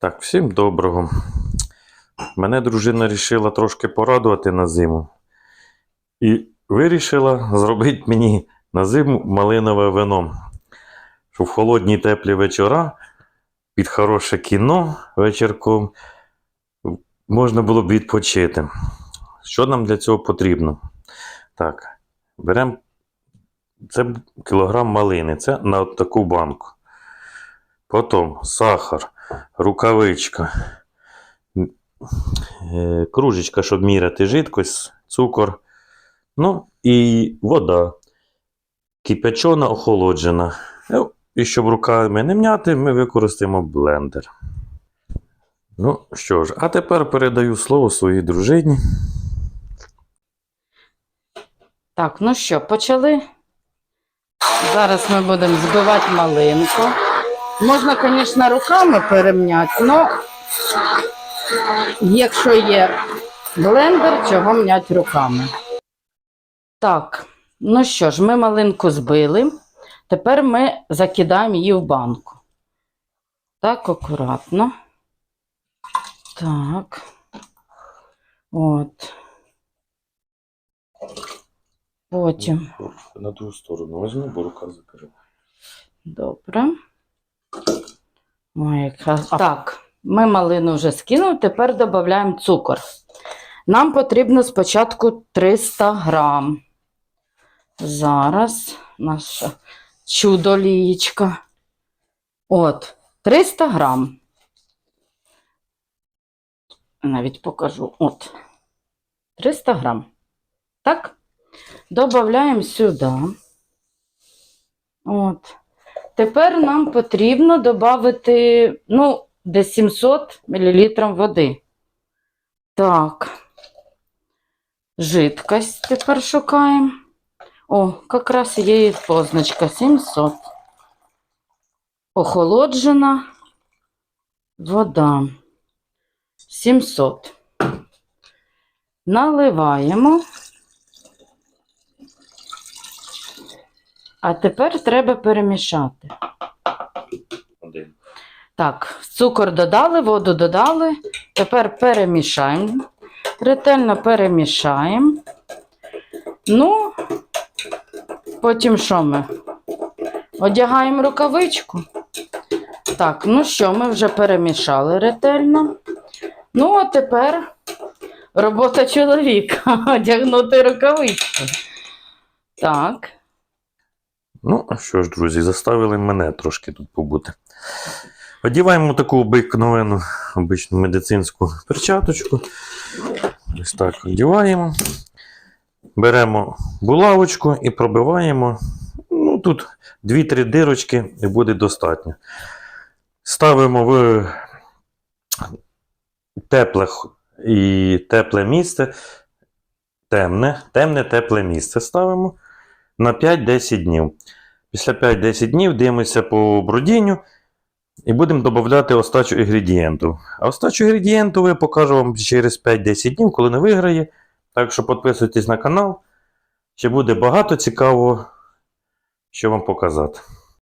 Так, всім доброго. Мене дружина вирішила трошки порадувати на зиму. І вирішила зробити мені на зиму малинове вино. Щоб в холодні теплі вечора під хороше кіно вечірком можна було б відпочити. Що нам для цього потрібно? Так, беремо це кілограм малини, це на таку банку. Потім сахар, рукавичка, е, кружечка, щоб міряти жидкость, цукор. Ну і вода. Кипячена, охолоджена. Ну, І щоб руками не м'яти, ми використаємо блендер. Ну що ж, а тепер передаю слово своїй дружині. Так, ну що, почали. Зараз ми будемо збивати малинку. Можна, звісно, руками перемняти, але якщо є блендер, чого м'ять руками. Так, ну що ж, ми малинку збили. Тепер ми закидаємо її в банку. Так, акуратно. Так. От. Потім. На ту сторону візьми, бо рука закрила. Добре. Ой. Так, ми малину вже скинули, тепер додаємо цукор. Нам потрібно спочатку 300 грам. Зараз наша чудо-лієчка. От, 300 грам. Навіть покажу. От. 300 грам. Так? Додаємо сюди. От. Тепер нам потрібно додати, ну, десь 700 мл води. Так. Жидкость тепер шукаємо. О, якраз є і позначка 700. Охолоджена вода. 700. Наливаємо. А тепер треба перемішати. Один. Так, цукор додали, воду додали. Тепер перемішаємо. Ретельно перемішаємо. Ну, потім що ми? Одягаємо рукавичку. Так, ну що, ми вже перемішали ретельно. Ну, а тепер робота чоловіка одягнути рукавичку. Так. Ну, що ж, друзі, заставили мене трошки тут побути. Одіваємо таку обикновену, обичну медицинську перчаточку. Ось так одіваємо. Беремо булавочку і пробиваємо. Ну, тут 2-3 дирочки і буде достатньо. Ставимо в тепле і тепле місце. Темне, темне, тепле місце ставимо на 5-10 днів. Після 5-10 днів дивимося по бродінню і будемо додати остачу інгредієнту. А остачу інгредієнту я покажу вам через 5-10 днів, коли не виграє. Так що підписуйтесь на канал. Ще буде багато цікавого, що вам показати.